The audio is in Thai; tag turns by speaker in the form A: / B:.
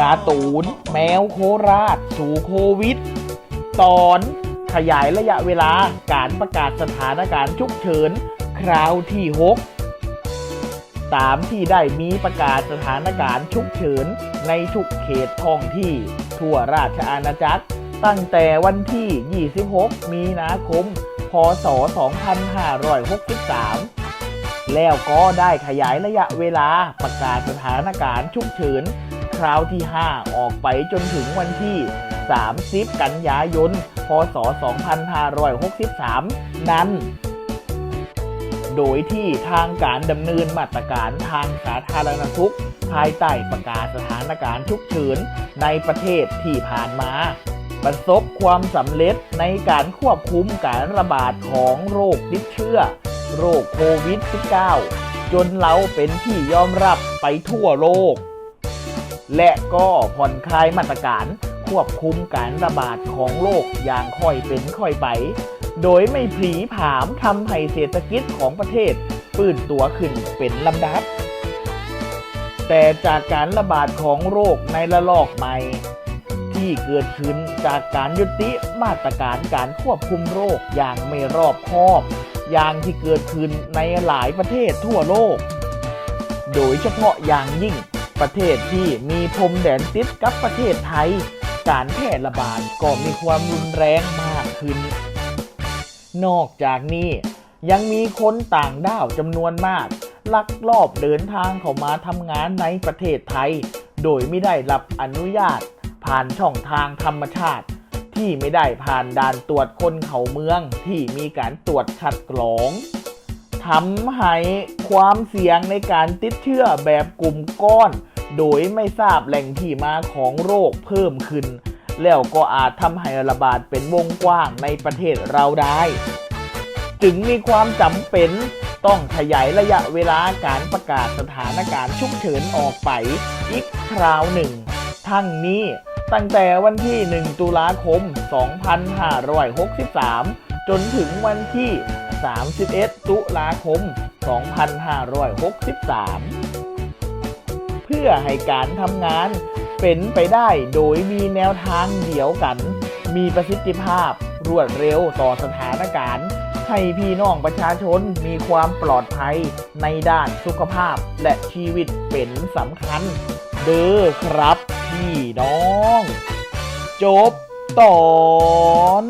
A: การ์ตูน แมวโคราช สู่โควิด ตอนขยายระยะเวลาการประกาศสถานการณ์ฉุกเฉินคราวที่ 6 ตามที่ได้มีประกาศสถานการณ์ฉุกเฉินในทุกเขตท้องที่ ทั่วราชอาณาจักร ตั้งแต่วันที่ 26 มีนาคม พศ 2563 แล้วก็ได้ขยายระยะเวลาประกาศสถานการณ์ฉุกเฉินคราวที่ 5 ออกไปจนถึงวันที่ 30 กันยายน พศ 2563 นั้น โดยที่ทางการดำเนินมาตรการทางสาธารณสุข ภายใต้ประกาศสถานการณ์ฉุกเฉินในประเทศที่ผ่านมาประสบความสำเร็จในการควบคุมการระบาดของโรคติดเชื้อ โรคโควิด -19 จนเราเป็นที่ยอมรับไปทั่วโลก และก็ผ่อนคลายมาตรการควบคุมการระบาดของโรคอย่างค่อยเป็นค่อยไป โดยไม่ผีผามทำให้เศรษฐกิจของประเทศฟื้นตัวขึ้นเป็นลำดับ แต่จากการระบาดของโรคในระลอกใหม่ ที่เกิดขึ้นจากการยุติมาตรการการควบคุมโรคอย่างไม่รอบคอบ อย่างที่เกิดขึ้นในหลายประเทศทั่วโลก โดยเฉพาะอย่างยิ่งประเทศที่มีพรมแดนติดกับประเทศไทย การแพร่ระบาดก็มีความรุนแรงมากขึ้น นอกจากนี้ยังมีคนต่างด้าวจำนวนมาก ลักลอบเดินทางเข้ามาทำงานในประเทศไทย โดยไม่ได้รับอนุญาต ผ่านช่องทางธรรมชาติ ที่ไม่ได้ผ่านด่านตรวจคนเขาเมืองที่มีการตรวจคัดกรองทำให้ความเสี่ยงในการติดเชื้อแบบกลุ่มก้อน โดยไม่ทราบแหล่งที่มาของโรคเพิ่มขึ้น แล้วก็อาจทำให้ระบาดเป็นวงกว้างในประเทศเราได้ จึงมีความจำเป็นต้องขยายระยะเวลาการประกาศสถานการณ์ฉุกเฉินออกไปอีกคราวหนึ่ง ทั้งนี้ ตั้งแต่วันที่ 1 ตุลาคม 2563 จนถึงวันที่ 31 ตุลาคม 2563 เพื่อให้การทำงานเป็นไปได้โดยมีแนวทางเดียวกัน มีประสิทธิภาพรวดเร็วต่อสถานการณ์ ให้พี่น้องประชาชนมีความปลอดภัยในด้านสุขภาพและชีวิตเป็นสำคัญ เด้อครับ พี่น้อง จบตอน